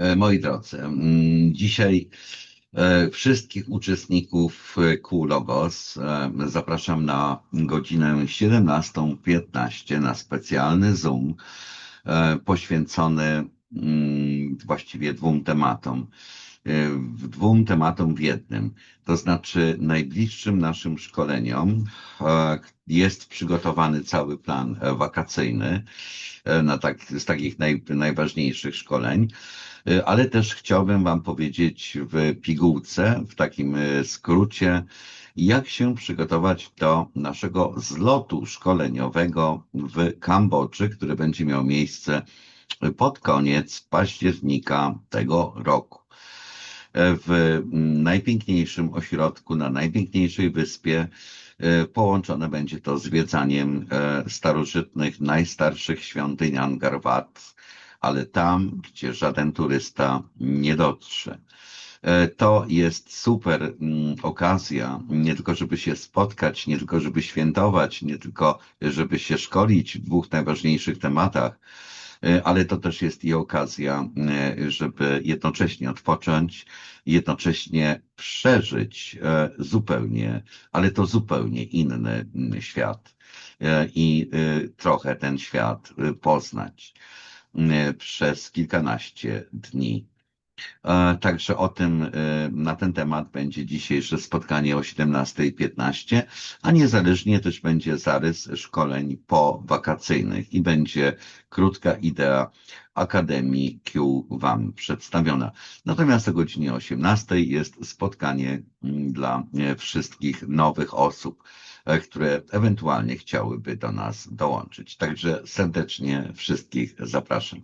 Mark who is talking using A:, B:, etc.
A: E, Moi drodzy, mm, dzisiaj e, wszystkich uczestników kół Logos e, zapraszam na godzinę 17.15 na specjalny Zoom poświęcony mm, właściwie dwóm tematom. W- Dwóm tematom w jednym. To znaczy, najbliższym naszym szkoleniom e, jest przygotowany cały plan e, wakacyjny e, na tak, z takich naj, najważniejszych szkoleń. Y, ale też chciałbym Wam powiedzieć w pigułce, w takim y, skrócie, jak się przygotować do naszego zlotu szkoleniowego w Kambodży, który będzie miał miejsce pod koniec października tego roku. E, W najpiękniejszym ośrodku, na najpiękniejszej wyspie, e, połączone będzie to zwiedzaniem e, starożytnych, najstarszych świątyń Angkor Wat, ale tam, gdzie żaden turysta nie dotrze. To jest super okazja, nie tylko żeby się spotkać, nie tylko żeby świętować, nie tylko żeby się szkolić w dwóch najważniejszych tematach, ale to też jest i okazja, e, żeby jednocześnie odpocząć, jednocześnie przeżyć e, zupełnie, ale to zupełnie inny mm, świat e, i e, trochę ten świat e, poznać e, przez kilkanaście dni. E, Także o tym, e, na ten temat będzie dzisiejsze spotkanie o 17.15, a niezależnie też będzie zarys szkoleń powakacyjnych i będzie krótka idea Akademii Q Wam przedstawiona. Natomiast o godzinie 18.00 jest spotkanie mm, dla e, wszystkich nowych osób, które ewentualnie chciałyby do nas dołączyć. Także serdecznie wszystkich zapraszam.